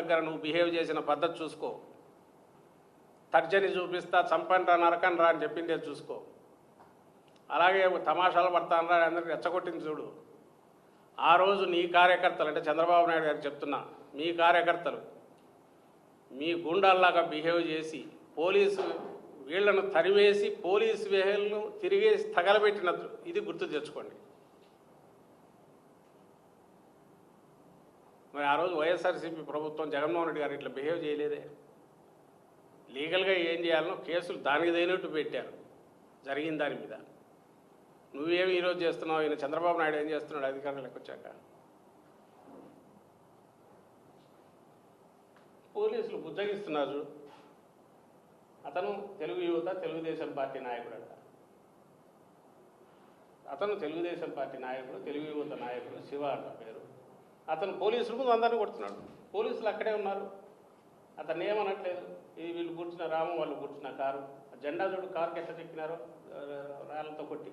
దగ్గర నువ్వు బిహేవ్ చేసిన పద్ధతి చూసుకో. తర్జని చూపిస్తా చంపండ్రా నరకండ్రా అని చెప్పిందే చూసుకో. అలాగే తమాషాలు పడతానరా అందరికీ అందరికి రెచ్చగొట్టింది చూడు. ఆ రోజు నీ కార్యకర్తలు అంటే చంద్రబాబు నాయుడు గారికి చెప్తున్నా మీ కార్యకర్తలు మీ గుండాల్లాగా బిహేవ్ చేసి పోలీసు వీళ్ళను తరివేసి పోలీసు వేహలను తిరిగేసి తగలబెట్టినట్టు ఇది గుర్తు తెచ్చుకోండి. మరి ఆ రోజు వైఎస్ఆర్సీపీ ప్రభుత్వం జగన్మోహన్ రెడ్డి గారు ఇట్లా బిహేవ్ చేయలేదే. లీగల్గా ఏం చేయాలనో కేసులు దానికి తగినట్టు పెట్టారు. జరిగిన దాని మీద. నువ్వేమి ఈరోజు చేస్తున్నావు? ఈయన చంద్రబాబు నాయుడు ఏం చేస్తున్నాడు అధికారంలోకి వచ్చాక? పోలీసులు బుజ్జగిస్తున్నారు అతను తెలుగు యువత తెలుగుదేశం పార్టీ నాయకుడట. అతను తెలుగుదేశం పార్టీ నాయకుడు తెలుగు యువత నాయకుడు శివ అంట పేరు. అతను పోలీసుల ముందు అందరినీ కొడుతున్నాడు. పోలీసులు అక్కడే ఉన్నారు. అతను ఏమనట్లేదు? ఇది వీళ్ళు కూర్చున్న రాము వాళ్ళు కూర్చున్న కారు. జెండా చూడు కారుకి ఎట్లా చెక్కినారో రాళ్ళతో కొట్టి.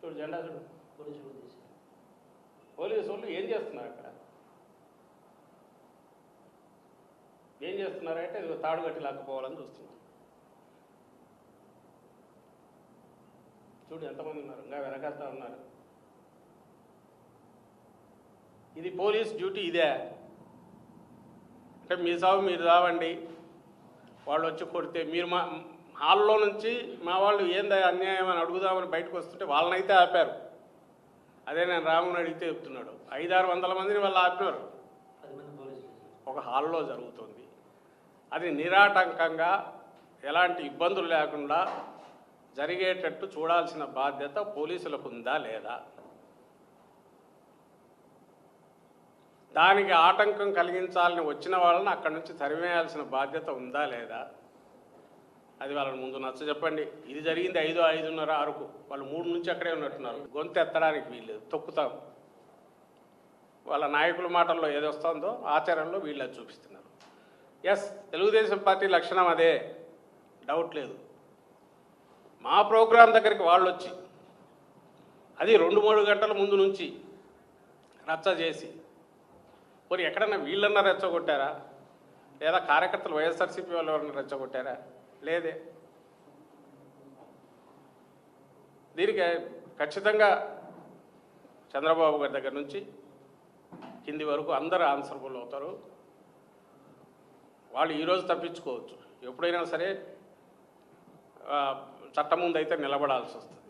చూడు జెండా చూడు. పోలీసు వాళ్ళు ఏం చేస్తున్నారు అక్కడ? ఏం చేస్తున్నారంటే ఇదిగో తాడు కట్టి లాక్కుపోవాలని చూస్తున్నారు. చూడు ఎంతమంది ఉన్నారు? ఇంకా వెనకాస్తా ఉన్నారు. ఇది పోలీస్ డ్యూటీ ఇదే. అంటే మీ సాగు మీరు రావండి. వాళ్ళు వచ్చి కొడితే మీరు మా హాల్లో నుంచి మా వాళ్ళు ఏందా అన్యాయం అని అడుగుదామని బయటకు వస్తుంటే వాళ్ళనైతే ఆపారు. అదే నేను రాముని అడిగితే చెప్తున్నాడు. ఐదారు వందల మందిని వాళ్ళు ఆపినారు ఒక హాల్లో జరుగుతుంది. అది నిరాటంకంగా ఎలాంటి ఇబ్బందులు లేకుండా జరిగేటట్టు చూడాల్సిన బాధ్యత పోలీసులకు ఉందా లేదా? దానికి ఆటంకం కలిగించాలని వచ్చిన వాళ్ళని అక్కడి నుంచి తరివేయాల్సిన బాధ్యత ఉందా లేదా? అది వాళ్ళని ముందు నచ్చ చెప్పండి. ఇది జరిగింది ఐదు ఐదున్నర అరకు వాళ్ళు మూడు నుంచి అక్కడే ఉన్నట్టున్నారు. గొంతు ఎత్తడానికి వీల్లేదు. తొక్కుతాం. వాళ్ళ నాయకుల మాటల్లో ఏది వస్తుందో ఆచరణలో వీళ్ళు అది చూపిస్తున్నారు. ఎస్ తెలుగుదేశం పార్టీ లక్షణం అదే. డౌట్ లేదు. మా ప్రోగ్రాం దగ్గరికి వాళ్ళు వచ్చి అది రెండు మూడు గంటల ముందు నుంచి రచ్చ చేసి మరి ఎక్కడన్నా వీళ్ళన్నా రెచ్చగొట్టారా? లేదా కార్యకర్తలు వైఎస్ఆర్సీపీ వాళ్ళు ఎవరన్నా రెచ్చగొట్టారా? లేదే. దీనికి ఖచ్చితంగా చంద్రబాబు గారి దగ్గర నుంచి కింది వరకు అందరూ ఆన్సరబుల్ అవుతారు. వాళ్ళు ఈరోజు తప్పించుకోవచ్చు. ఎప్పుడైనా సరే చట్టం ముందు అయితే నిలబడాల్సి వస్తుంది